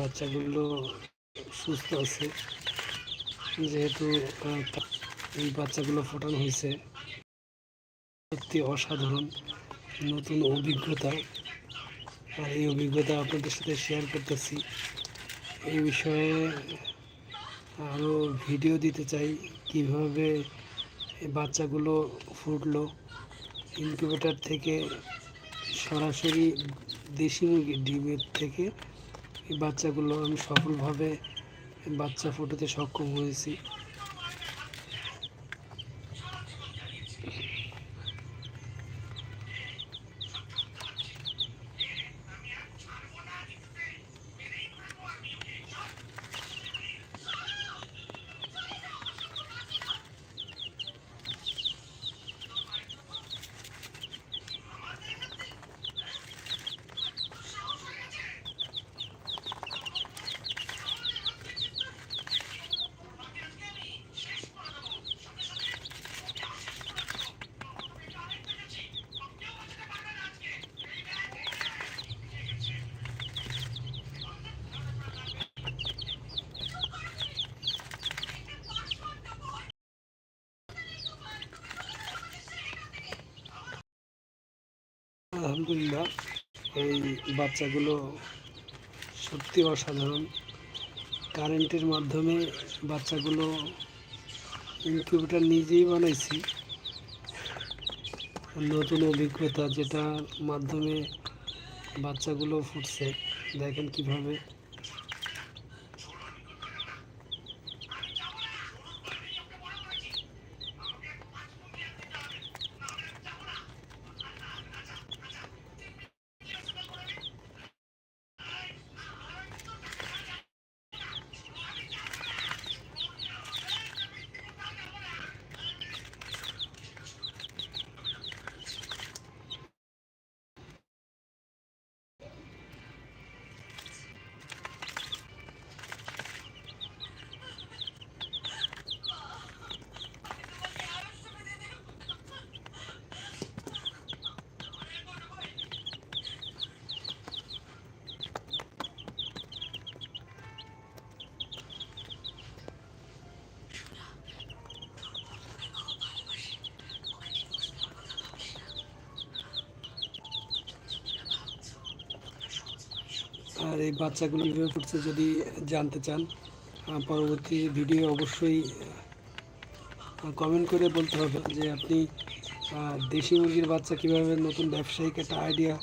বাচ্চাগুলো সুস্থ আছে। যেহেতু এই বাচ্চাগুলো ফোটানো হয়েছে। সত্যি অসাধারণ, নতুন অভিজ্ঞতা। আর এই অভিজ্ঞতা আপনাদের সাথে শেয়ার করতেছি। এই বিষয়ে আরও ভিডিও দিতে চাই, কীভাবে বাচ্চাগুলো ফুটলো। ইনকিউবেটার থেকে সরাসরি দেশি মুরগির ডিমের থেকে এই বাচ্চাগুলো আমি সফলভাবে বাচ্চা ফোটাতে সক্ষম হয়েছি। আলহামদুলিল্লাহ, এই বাচ্চাগুলো সত্যি অসাধারণ। কারেন্টের মাধ্যমে বাচ্চাগুলো ইনকিউবেটার নিজেই বানাইছি। নতুন অভিজ্ঞতা যেটার মাধ্যমে বাচ্চাগুলো ফুটছে, দেখেন কীভাবে আর এই বাচ্চাগুলো কীভাবে ফুটছে যদি জানতে চান পরবর্তী ভিডিও অবশ্যই কমেন্ট করে বলতে হবে যে আপনি দেশি মুরগির বাচ্চা কীভাবে নতুন ব্যবসায়িক একটা আইডিয়া